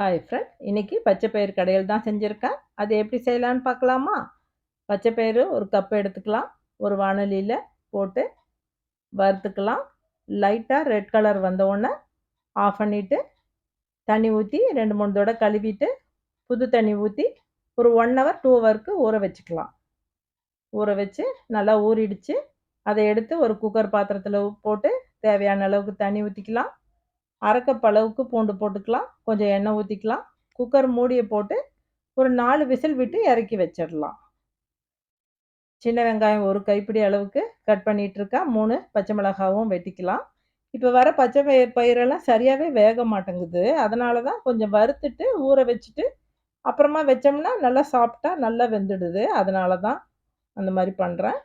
Hi friend இன்றைக்கி பச்சைப்பயிறு கடையில் தான் செஞ்சுருக்கேன். அது எப்படி செய்யலான்னு பார்க்கலாமா? பச்சைப்பயிறு ஒரு கப் எடுத்துக்கலாம். ஒரு வானொலியில் போட்டு வறுத்துக்கலாம். லைட்டாக ரெட் கலர் வந்தவுடனே ஆஃப் பண்ணிவிட்டு தண்ணி ஊற்றி ரெண்டு மூணு தடவை கழுவிட்டு புது தண்ணி ஊற்றி ஒரு ஒன் ஹவர் டூ ஹவருக்கு ஊற வச்சுக்கலாம். ஊற வச்சு நல்லா ஊறிடுச்சு. அதை எடுத்து ஒரு குக்கர் பாத்திரத்தில் போட்டு தேவையான அளவுக்கு தண்ணி ஊற்றிக்கலாம் அரைக்கப் அளவுக்கு பூண்டு போட்டுக்கலாம் கொஞ்சம் எண்ணெய் ஊற்றிக்கலாம் குக்கர் மூடியை போட்டு ஒரு நாலு விசில் விட்டு இறக்கி வச்சிடலாம். சின்ன வெங்காயம் ஒரு கைப்பிடி அளவுக்கு கட் பண்ணிகிட்ருக்கா மூணு பச்சை மிளகாவும் வெட்டிக்கலாம். இப்போ வர பச்சை பயிர் பயிரெல்லாம் சரியாகவே வேக மாட்டேங்குது. அதனால தான் கொஞ்சம் வறுத்துட்டு ஊற வச்சுட்டு அப்புறமா வச்சோம்னா நல்லா சாப்பிட்டா நல்லா வெந்துடுது. அதனால தான் அந்த மாதிரி பண்ணுறேன்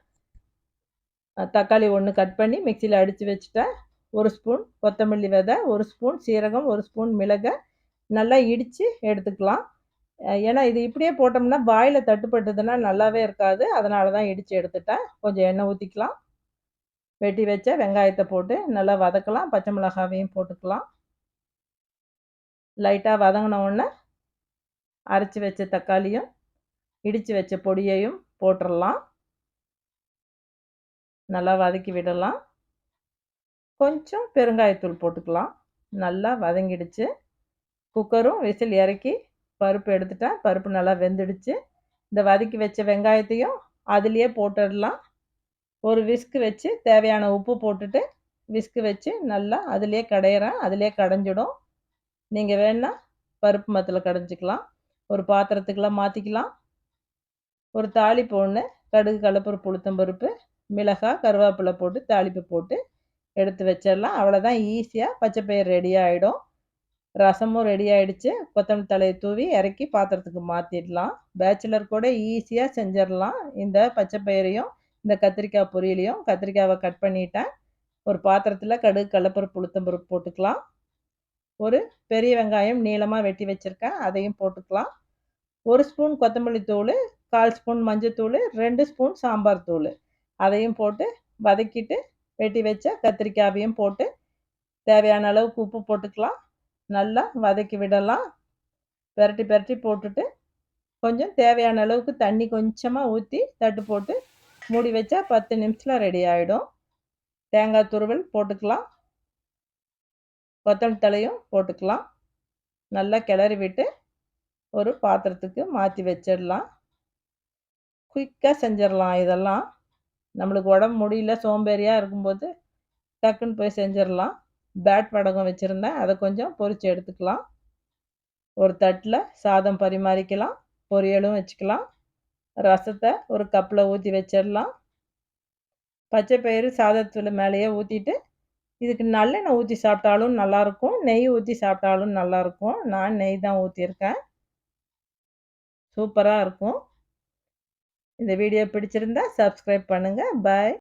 தக்காளி ஒன்று கட் பண்ணி மிக்சியில் அடித்து வச்சுட்டேன். ஒரு ஸ்பூன் கொத்தமல்லி விதை ஒரு ஸ்பூன் சீரகம் ஒரு ஸ்பூன் மிளகை. நல்லா இடித்து எடுத்துக்கலாம். ஏன்னா இது இப்படியே போட்டோம்னா வாயில் தட்டுப்பட்டதுன்னா நல்லாவே இருக்காது. அதனால தான் இடித்து எடுத்துட்டேன். கொஞ்சம் எண்ணெய் ஊற்றிக்கலாம் வெட்டி வச்ச வெங்காயத்தை போட்டு நல்லா வதக்கலாம். பச்சை மிளகாவையும் போட்டுக்கலாம். லைட்டாக வதங்கின உடனே அரைச்சி வச்ச தக்காளியும் இடித்து வச்ச பொடியையும் போட்டுடலாம் நல்லா வதக்கி விடலாம். கொஞ்சம் பெருங்காயத்தூள் போட்டுக்கலாம். நல்லா வதங்கிடுச்சு. குக்கரும் விசில் இறக்கி பருப்பு எடுத்துட்டேன். பருப்பு நல்லா வெந்துடுச்சு. இந்த வதக்கி வச்ச வெங்காயத்தையும் அதுலேயே போட்டுடலாம். ஒரு விஸ்கு வச்சு தேவையான உப்பு போட்டுட்டு விஸ்கு வச்சு நல்லா அதுலேயே கடையிறேன். அதுலேயே கடைஞ்சிடும். நீங்கள் வேணால் பருப்பு மத்தில் கடைஞ்சிக்கலாம். ஒரு பாத்திரத்துக்கெலாம் மாற்றிக்கலாம் ஒரு தாளிப்பு ஒன்று கடுகு கலப்பருப்பு புளுத்தம்பருப்பு மிளகாய் கருவேப்பிலை போட்டு தாளிப்பு போட்டு எடுத்து வச்சிடலாம். அவ்வளோதான் ஈஸியாக பச்சைப்பயிர் ரெடி ஆகிடும் ரசமும் ரெடி ஆகிடுச்சு கொத்தமல்லி தலையை தூவி இறக்கி பாத்திரத்துக்கு மாற்றிடலாம் பேச்சுலர் கூட ஈஸியாக செஞ்சிடலாம். இந்த பச்சைப்பயிரையும் இந்த கத்திரிக்காய் பொரியலையும். கத்திரிக்காவை கட் பண்ணிட்டேன். ஒரு பாத்திரத்தில் கடுகு கடலப்பருப்பு உளுத்தம்பருப்பு போட்டுக்கலாம். ஒரு பெரிய வெங்காயம் நீளமாக வெட்டி வச்சுருக்கேன். அதையும் போட்டுக்கலாம். ஒரு ஸ்பூன் கொத்தமல்லி தூள் கால் ஸ்பூன் மஞ்சள் தூள் ரெண்டு ஸ்பூன் சாம்பார் தூள். அதையும் போட்டு வதக்கிட்டு வெட்டி வச்ச கத்திரிக்காயையும் போட்டு தேவையான அளவுக்கு உப்பு போட்டுக்கலாம். நல்லா வதக்கி விடலாம். பெரட்டி பெரட்டி போட்டுட்டு கொஞ்சம் தேவையான அளவுக்கு தண்ணி கொஞ்சமாக ஊற்றி தட்டு போட்டு மூடி வச்சா பத்து நிமிஷத்தில் ரெடி ஆகிடும் தேங்காய் துருவல் போட்டுக்கலாம். கொத்தமல்லி தலையும் போட்டுக்கலாம். நல்லா கிளறி விட்டு ஒரு பாத்திரத்துக்கு மாற்றி வச்சிடலாம். குயிக்காக செஞ்சிடலாம் இதெல்லாம். நம்மளுக்கு உடம்பு முடியல சோம்பேறியாக இருக்கும்போது டக்குன்னு போய் செஞ்சிடலாம். பேட் படகம் வச்சுருந்தேன். அதை கொஞ்சம் பொறிச்சு எடுத்துக்கலாம். ஒரு தட்டில் சாதம் பரிமாறிக்கலாம். பொரியலும் வச்சுக்கலாம். ரசத்தை ஒரு கப்பில் ஊற்றி வச்சிடலாம். பச்சை பயிறு சாதத்தில் மேலேயே ஊற்றிட்டு இதுக்கு நல்லெண்ணெய் ஊற்றி சாப்பிட்டாலும் நல்லாயிருக்கும். நெய் ஊற்றி சாப்பிட்டாலும் நல்லாயிருக்கும். நான் நெய் தான் ஊற்றியிருக்கேன் சூப்பராக இருக்கும். இந்த வீடியோ பிடிச்சிருந்தா சப்ஸ்கிரைப் பண்ணுங்கள் பாய்